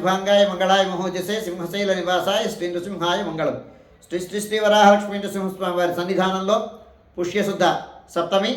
శుభాంగాయ మంగళాయ మహోజసే సింహశైల నివాసాయ శ్రీ నృసింహాయ మంగళం. శ్రీ శ్రీ శ్రీ వరాహలక్ష్మీ నృసింహస్వామి వారి సన్నిధానంలో పుష్యశుద్ధ సప్తమి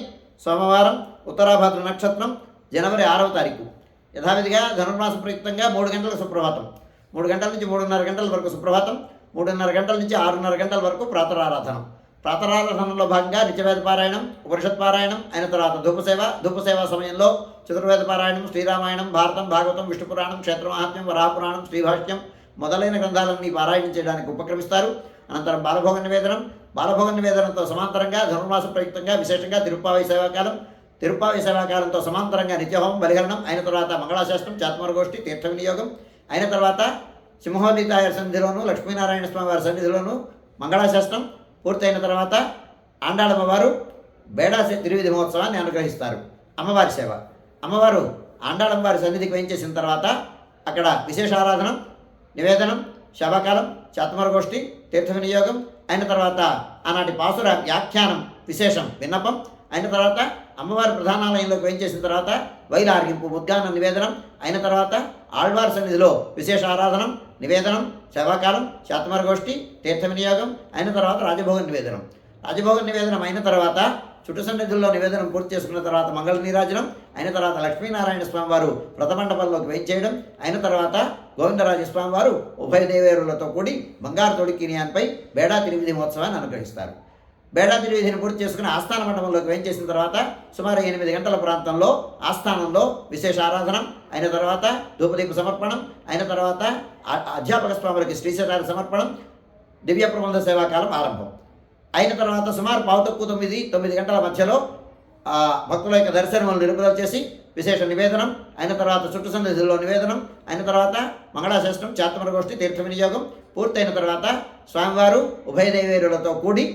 సోమవారం ఉత్తరాభద్ర నక్షత్రం జనవరి ఆరవ తారీఖు. యథావిధిగా ధనుర్మాస ప్రయుక్తంగా మూడు గంటల సుప్రభాతం. మూడు గంటల నుంచి మూడున్నర గంటల వరకు సుప్రభాతం మూడున్నర గంటల నుంచి ఆరున్నర గంటల వరకు ప్రాతరారాధనం. ప్రాతరారాధనలో భాగంగా నిత్యవేద పారాయణం ఉపనిషత్ పారాయణం అయిన తర్వాత ధూపసేవ ధూపసేవ సమయంలో చతుర్వేద పారాయణం శ్రీరామాయణం భారతం భాగవతం విష్ణు పురాణం క్షేత్రమహాత్మ్యం వరాహపురాణం శ్రీభాష్యం మొదలైన గ్రంథాలన్నీ పారాయణం చేయడానికి ఉపక్రమిస్తారు. అనంతరం బాలభోగ నివేదనం బాలభోగ నివేదనంతో సమాంతరంగా ధనుర్మాస ప్రయుక్తంగా విశేషంగా తిరుప్పావి సేవాకాలం తిరుప్పావి సేవాకాలంతో సమాంతరంగా నిత్యహోమం బలిహరణం అయిన తర్వాత మంగళాశాస్త్రం చాత్మరగోష్ఠి తీర్థ వినియోగం అయిన తర్వాత సింహోదీతాయ సన్నిధిలోను లక్ష్మీనారాయణ స్వామి వారి సన్నిధిలోను మంగళాశాస్త్రం పూర్తయిన తర్వాత ఆండాళమ్మవారు బేడా బేడాసి తిరువిధి మహోత్సవాన్ని అనుగ్రహిస్తారు. అమ్మవారి సేవ. అమ్మవారు ఆండాళమ్మవారి సన్నిధికి వేయించేసిన తర్వాత అక్కడ విశేష ఆరాధనం నివేదనం శవకాలం చాత్మరగోష్ఠి తీర్థ వినియోగం అయిన తర్వాత ఆనాటి పాసుర వ్యాఖ్యానం విశేషం విన్నపం అయిన తర్వాత అమ్మవారి ప్రధానాలయంలోకి వేయించేసిన తర్వాత వైలార్గింపు ముద్గాన నివేదనం అయిన తర్వాత ఆళ్వార్ సన్నిధిలో విశేష ఆరాధనం నివేదనం శవాకాలం శాతమరగోష్ఠి తీర్థ వినియోగం అయిన తర్వాత రాజభోగ నివేదనం. రాజభోగ నివేదనం అయిన తర్వాత చుట్టు సన్నిధుల్లో నివేదనం పూర్తి చేసుకున్న తర్వాత మంగళ నీరాజనం అయిన తర్వాత లక్ష్మీనారాయణ స్వామి వారు వ్రతమండపంలోకి వేయించేయడం అయిన తర్వాత గోవిందరాజ స్వామి వారు ఉభయ దేవేరులతో కూడి బంగారు తొడికినియాన్పై బేడా తిరిగి మహోత్సవాన్ని అనుగ్రహిస్తారు. బేడా తిరువిధిని పూర్తి చేసుకుని ఆస్థాన మండపంలోకి వేయించేసిన తర్వాత సుమారు ఎనిమిది గంటల ప్రాంతంలో ఆస్థానంలో విశేష ఆరాధనం అయిన తర్వాత ధూపదీప సమర్పణం అయిన తర్వాత అధ్యాపక స్వాములకి శ్రీశతారి సమర్పణం దివ్య ప్రబంధ సేవాకాలం ఆరంభం. అయిన తర్వాత సుమారు పావు తక్కువ తొమ్మిది తొమ్మిది గంటల మధ్యలో భక్తుల యొక్క దర్శనములు నిలుపుదల చేసి విశేష నివేదనం అయిన తర్వాత చుట్టు సన్నిధిలో నివేదనం అయిన తర్వాత మంగళాశాస్త్రం చాతమరగోష్ఠి తీర్థ వినియోగం పూర్తయిన తర్వాత స్వామివారు ఉభయ దేవేరులతో కూడి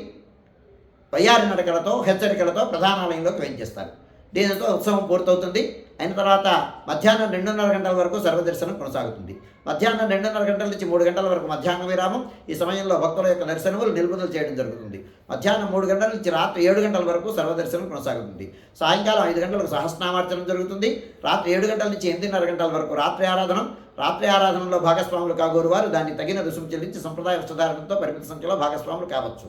వయ్యారి నడకలతో హెచ్చరికలతో ప్రధానాలయంలోకి వేయించేస్తారు దీనితో ఉత్సవం పూర్తవుతుంది. అయిన తర్వాత మధ్యాహ్నం రెండున్నర గంటల వరకు సర్వదర్శనం కొనసాగుతుంది. మధ్యాహ్నం రెండున్నర గంటల నుంచి మూడు గంటల వరకు మధ్యాహ్న విరామం. ఈ సమయంలో భక్తుల యొక్క దర్శనములు నిలుపుదల చేయడం జరుగుతుంది. మధ్యాహ్నం మూడు గంటల నుంచి రాత్రి ఏడు గంటల వరకు సర్వదర్శనం కొనసాగుతుంది. సాయంకాలం ఐదు గంటలకు సహస్నామార్చనం జరుగుతుంది. రాత్రి ఏడు గంటల నుంచి ఎనిమిదిన్నర గంటల వరకు రాత్రి ఆరాధనం. రాత్రి ఆరాధనలో భాగస్వాములు కాగోరు వారు దాన్ని తగిన రుసుము చెల్లించి సంప్రదాయ వస్త్రధారణతో పరిమిత సంఖ్యలో భాగస్వాములు కావచ్చు.